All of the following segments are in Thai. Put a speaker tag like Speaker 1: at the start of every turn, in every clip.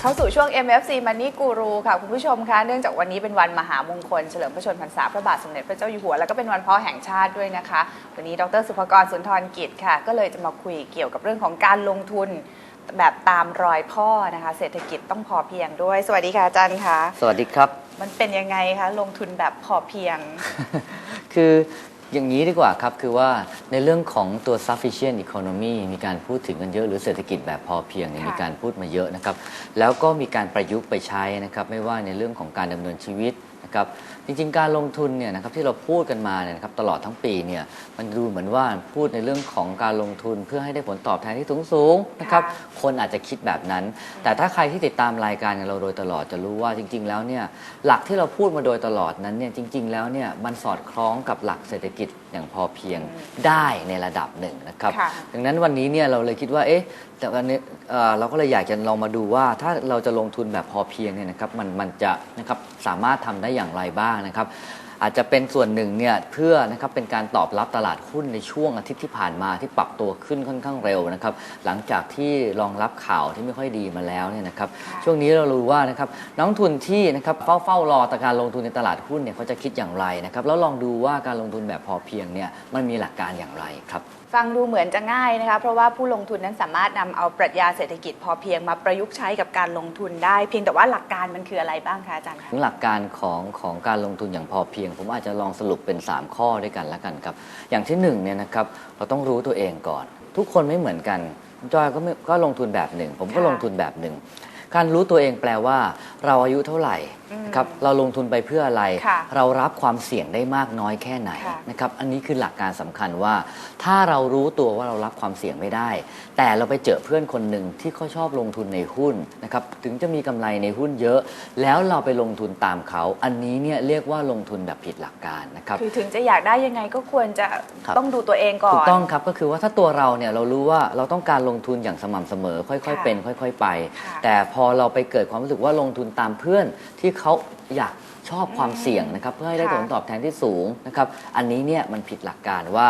Speaker 1: เข้าสู่ช่วง MFC Money Guru ค่ะ คุณผู้ชมคะเนื่องจากวันนี้เป็นวันมหามงคล เฉลิมพระชนมพรรษาพระบาทสมเด็จพระเจ้าอยู่หัว แล้วก็เป็นวันพ่อแห่งชาติด้วยนะคะ วันนี้ดรสุภกรสุนทรกิจค่ะ ก็เลยจะมาคุยเกี่ยวกับเรื่องของการลงทุนแบบตามรอยพ่อนะคะ เศรษฐกิจต้องพอเพียงด้วย สวัสดีค่ะอาจารย์คะ
Speaker 2: สวัสดีครับ
Speaker 1: มันเป็นยังไงคะลงทุนแบบพอเพียง
Speaker 2: คือ อย่างนี้ดีกว่าครับ คือว่าในเรื่องของตัว sufficient economy มีการพูดถึงกันเยอะหรือเศรษฐกิจแบบพอเพียงเนี่ย
Speaker 1: ค่ะ
Speaker 2: มีการพูดมาเยอะนะครับ แล้วก็มีการประยุกต์ไปใช้นะครับ ไม่ว่าในเรื่องของการดำเนินชีวิตนะครับ จริงๆ การลงทุนเนี่ยนะครับที่เราพูดกันมาเนี่ยนะครับตลอดทั้งปีเนี่ยมันดูเหมือนว่าพูดในเรื่องของการลงทุนเพื่อให้ได้ผลตอบแทนที่สูงสูงๆนะครับ
Speaker 1: ค่ะ
Speaker 2: คนอาจจะคิดแบบนั้น แต่ถ้าใครที่ติดตามรายการของเราโดยตลอดจะรู้ว่าจริง ๆ แล้วเนี่ยหลักที่เราพูดมาโดยตลอดนั้นเนี่ยจริง ๆ แล้วเนี่ยมันสอดคล้องกับหลักเศรษฐกิจอย่างพอเพียงได้ในระดับหนึ่งนะครับ
Speaker 1: ค่ะ
Speaker 2: ดังนั้นวันนี้เนี่ยเราเลยคิดว่าเอ๊ะแต่วันนี้เอ่อเราก็เลยอยากจะลองมาดูว่าถ้าเราจะลงทุนแบบพอเพียงเนี่ยนะครับมันมันจะนะครับสามารถทำได้อย่างไรบ้างนะครับอาจจะเป็นส่วนหนึ่งเนี่ยเพื่อนะครับเป็นการตอบรับตลาดหุ้นในช่วงอาทิตย์ที่ผ่านมาที่ปรับตัวขึ้นค่อนข้างเร็วนะครับหลังจากที่รองรับข่าวที่ไม่ค่อยดีมาแล้วเนี่ยนะครับ
Speaker 1: ค่ะ
Speaker 2: ช่วงนี้เรารู้ว่านะครับนักลงทุนที่นะครับเฝ้าเฝ้ารอแต่การลงทุนในตลาดหุ้นเนี่ยเขาจะคิดอย่างไรนะครับแล้วลองดูว่าการลงทุนแบบพอเพียงเนี่ยมันมีหลักการอย่างไรครับ
Speaker 1: ฟังดูเหมือนจะง่ายนะคะเพราะว่าผู้ลงทุนนั้นสามารถนำเอาปรัชญาเศรษฐกิจพอเพียงมาประยุกต์ใช้กับการลงทุนได้ เพียงแต่ว่าหลักการมันคืออะไรบ้างคะอาจารย์คะ
Speaker 2: ถึงหลักการของของการลงทุนอย่างพอเพียงผมอาจจะลองสรุปเป็น 3 ข้อด้วยกันแล้วกันครับ อย่างที่1เนี่ยนะครับเราต้องรู้ตัวเองก่อน ทุกคนไม่เหมือนกันจอยก็ไม่ก็ลงทุนแบบหนึ่ง ผมก็
Speaker 1: ค่ะ
Speaker 2: ลงทุนแบบหนึ่ง การรู้ตัวเองแปลว่า เราอายุเท่าไหร่
Speaker 1: อืม
Speaker 2: นะครับเราลงทุนไปเพื่ออะไร
Speaker 1: ค่ะ
Speaker 2: เรารับความเสี่ยงได้มากน้อยแค่ไหน
Speaker 1: ค่ะ
Speaker 2: นะครับอันนี้คือหลักการสำคัญว่า ถ้าเรารู้ตัวว่าเรารับความเสี่ยงไม่ได้ แต่เราไปเจอเพื่อนคนหนึ่งที่เขาชอบลงทุนในหุ้นนะครับถึงจะมีกำไรในหุ้นเยอะ แล้วเราไปลงทุนตามเขา อันนี้เนี่ยเรียกว่าลงทุนแบบผิดหลักการนะครับ
Speaker 1: คือถึงจะอยากได้ยังไงก็ควรจะ
Speaker 2: ครับ
Speaker 1: ต้องดูตัวเองก่อน
Speaker 2: ถูกต้องครับก็คือว่าถ้าตัวเราเนี่ยเรารู้ว่าเราต้องการลงทุนอย่างสม่ำเสมอ ค่อย
Speaker 1: ค่ะ
Speaker 2: ๆ เป็น ค่อย ๆ ไป
Speaker 1: ค่ะ
Speaker 2: แต่พอเราไปเกิดความรู้สึกว่าลงทุนตามเพื่อนที่เขาอยากชอบความเสี่ยงนะครับ เพื่อให้ได้
Speaker 1: ค่ะ
Speaker 2: ผลตอบแทนที่สูงนะครับอันนี้เนี่ยมันผิดหลักการว่า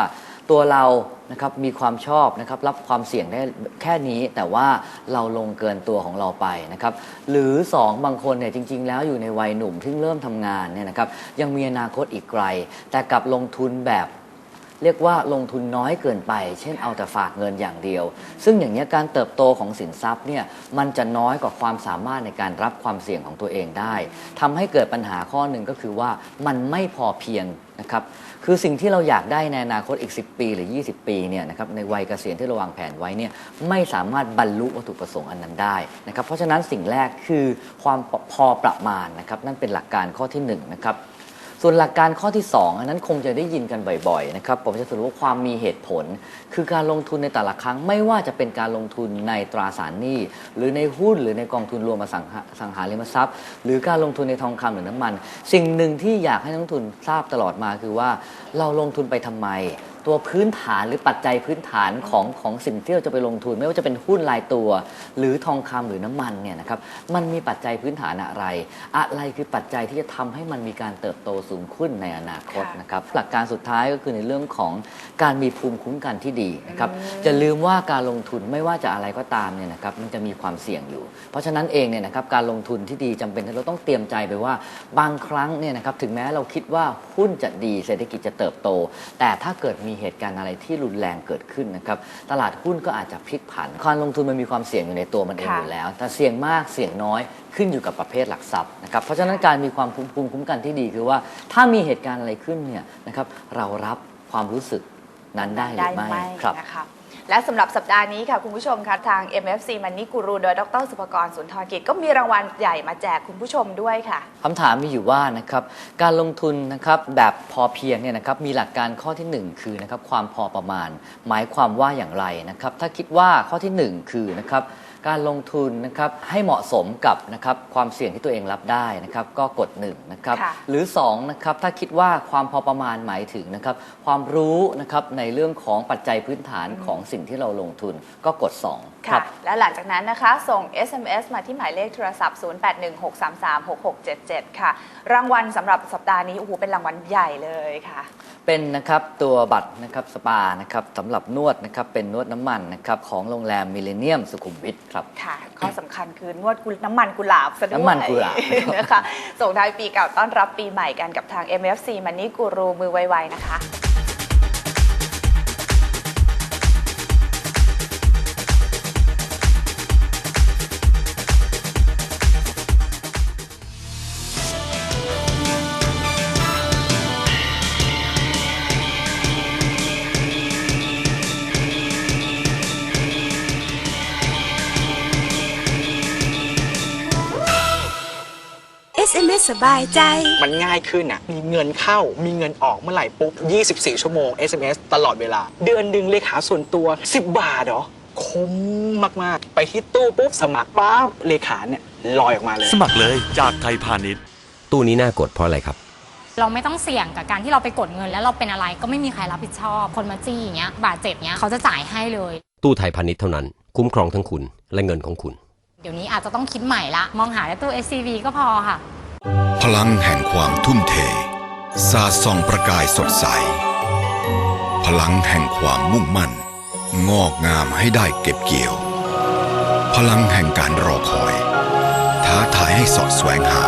Speaker 2: ตัวเรานะครับมีความชอบนะครับรับความเสี่ยงได้แค่นี้ แต่ว่าเราลงเกินตัวของเราไปนะครับหรือ 2 บางคนเนี่ยจริง ๆ แล้วอยู่ในวัยหนุ่มที่เริ่มทำงานเนี่ยนะครับยังมีอนาคตอีกไกล แต่กลับลงทุนแบบ เรียกว่าลงทุนน้อยเกินไป เช่นเอาแต่ฝากเงินอย่างเดียว ซึ่งอย่างนี้การเติบโตของสินทรัพย์เนี่ยมันจะน้อยกว่าความสามารถในการรับความเสี่ยงของตัวเองได้ทำให้เกิดปัญหาข้อหนึ่งก็คือว่ามันไม่พอเพียงนะครับคือสิ่งที่เราอยากได้ในอนาคตอีก 10 ปีหรือ 20 ปีเนี่ยนะครับในวัยเกษียณที่เราวางแผนไว้เนี่ยไม่สามารถบรรลุวัตถุประสงค์อันนั้นได้นะครับเพราะฉะนั้นสิ่งแรกคือความพอประมาณนะครับนั่นเป็นหลักการข้อที่หนึ่งนะครับ ส่วนหลักการข้อที่ 2 อันนั้นคงจะได้ยินกันบ่อยๆนะครับผมจะสรุปว่าความมีเหตุผล คือการลงทุนในแต่ละครั้ง ไม่ว่าจะเป็นการลงทุนในตราสารหนี้ หรือในหุ้นหรือในกองทุนรวมอสังหาสังหาริมทรัพย์ หรือการลงทุนในทองคำหรือน้ำมัน สิ่งหนึ่งที่อยากให้นักลงทุนทราบตลอดมาคือว่าเราลงทุนไปทำไม ตัวพื้นฐานหรือปัจจัยพื้นฐานของของสิ่งที่เราจะไปลงทุน ไม่ว่าจะเป็นหุ้นรายตัว หรือทองคำหรือน้ำมันเนี่ยนะครับมันมีปัจจัยพื้นฐานอะไร อะไรคือปัจจัยที่จะทำให้มันมีการเติบโตสูงขึ้นในอนาคต
Speaker 1: ค่ะ
Speaker 2: นะครับหลักการสุดท้ายก็คือในเรื่องของการมีภูมิคุ้มกันที่ดีนะครับจะลืมว่าการลงทุนไม่ว่าจะอะไรก็ตามเนี่ยนะครับมันจะมีความเสี่ยงอยู่ เพราะฉะนั้นเองเนี่ยนะครับการลงทุนที่ดีจำเป็นที่เราต้องเตรียมใจไปว่าบางครั้งเนี่ยนะครับถึงแม้เราคิดว่าหุ้นจะดีเศรษฐกิจจะเติบโต แต่ถ้าเกิดมีเหตุการณ์อะไรที่รุนแรงเกิดขึ้นนะครับ ตลาดหุ้นก็อาจจะพลิกผันการลงทุนมันมีความเสี่ยงอยู่ในตัวมันเอง
Speaker 1: ค่ะ
Speaker 2: อยู่แล้ว แต่เสี่ยงมากเสี่ยงน้อยขึ้นอยู่กับประเภทหลักทรัพย์นะครับ เพราะฉะนั้นการมีความภูมิคุ้มกันที่ดีคือว่า ถ้ามีเหตุการณ์อะไรขึ้นเนี่ยนะครับเรารับความรู้สึกนั้นได้หรือไม่ครับ
Speaker 1: นะคะ และสำหรับสัปดาห์นี้ค่ะคุณผู้ชมคะทาง MFC Money Guru โดยดรสุภกรสุนทรกิจก็มีรางวัลใหญ่มาแจกคุณผู้ชมด้วยค่ะ
Speaker 2: คำถามมีอยู่ว่านะครับการลงทุนนะครับแบบพอเพียงเนี่ยนะครับมีหลักการข้อทีหนึ่1 คือนะครับความพอประมาณ หมายความว่าอย่างไรนะครับถ้าคิดว่าข้อทีหนึ่1 คือนะครับ การลงทุนนะครับให้เหมาะสมกับนะครับความเสี่ยงที่ตัวเองรับได้นะครับก็กด1นะครับ
Speaker 1: ค่ะ
Speaker 2: หรือ2นะครับถ้าคิดว่าความพอประมาณหมายถึงนะครับความรู้นะครับในเรื่องของปัจจัยพื้นฐานของสิ่งที่เราลงทุนก็กด2ค
Speaker 1: ค่ะ
Speaker 2: รับ
Speaker 1: และหลังจากนั้นนะคะ ส่ง SMS มาที่หมายเลขโทรศัพท์ 0816336677 ค่ะ รางวัลสำหรับสัปดาห์นี้โอ้โหเป็นรางวัลใหญ่เลยค่ะ
Speaker 2: เป็นนะครับตัวบัตรนะครับสปานะครับสำหรับนวดนะครับเป็นนวดน้ำมันนะครับของโรงแรมมิเลเนียมสุขุมวิทครับครับ
Speaker 1: ค่ะ ข้อสำคัญคือนวดกุน้ำมันกุหลาบซะด้วย
Speaker 2: น้ำมันกุหลาบ
Speaker 1: นะคะส่งท้ายปีเก่าต้อนรับปีใหม่กันกับทาง MFC Money Guru มือไวๆนะคะ
Speaker 3: SMS สบายใจ
Speaker 4: มันง่ายขึ้นอะ มีเงินเข้า มีเงินออกเมื่อไหร่ปุ๊บ 24 ชั่วโมง SMS ตลอดเวลา เดือนหนึ่งเลขาส่วนตัว 10 บาทเหรอ คุ้มมาก ๆ ไปที่ตู้ปุ๊บ สมัครปั๊บ เลขาเนี่ยลอยออกมาเลย
Speaker 5: สมัครเลยจากไทยพาณิชย์
Speaker 6: ตู้นี้น่ากดเพราะอะไรครับ
Speaker 7: เราไม่ต้องเสี่ยงกับการที่เราไปกดเงิน แล้วเราเป็นอะไรก็ไม่มีใครรับผิดชอบ คนมาจี้อย่างเงี้ย บาดเจ็บเงี้ยเขาจะจ่ายให้เลย
Speaker 6: ตู้ไทยพาณิชย์เท่านั้น คุ้มครองทั้งคุณและเงินของคุณ
Speaker 7: เดี๋ยวนี้อาจจะต้องคิดใหม่ละ มองหาแต่ตู้ SCV ก็พอค่ะ
Speaker 8: พลังแห่งความทุ่มเทสาส่องประกายสดใส พลังแห่งความมุ่งมั่น งอกงามให้ได้เก็บเกี่ยว พลังแห่งการรอคอย ท้าทายให้สอดแสวงหา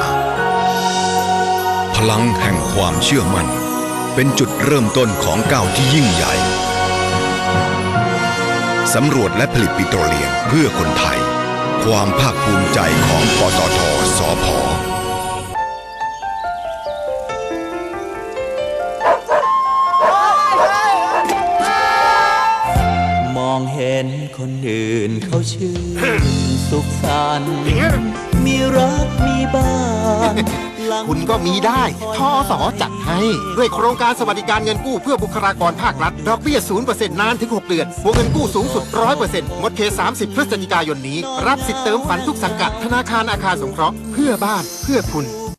Speaker 8: พลังแห่งความเชื่อมั่น เป็นจุดเริ่มต้นของก้าวที่ยิ่งใหญ่สำรวจและผลิตปิโตรเลียมเพื่อคนไทย ความภาคภูมิใจของปตทสพ
Speaker 9: คนอื่นเขาชื่นสุขสันต์มีรักมีบ้านหลัง
Speaker 10: คุณก็มีได้ทอสอจัดให้ ด้วยโครงการสวัสดิการเงินกู้เพื่อบุคลากรภาครัฐ ดอกเบี้ย 0%นานถึง 6 เดือน วงเงินกู้สูงสุด 100%หมดเคส30 พฤศจิกายนนี้ รับสิทธิ์เติมฝันทุกสังกัด ธนาคารอาคารสงเคราะห์ เพื่อบ้านเพื่อคุณ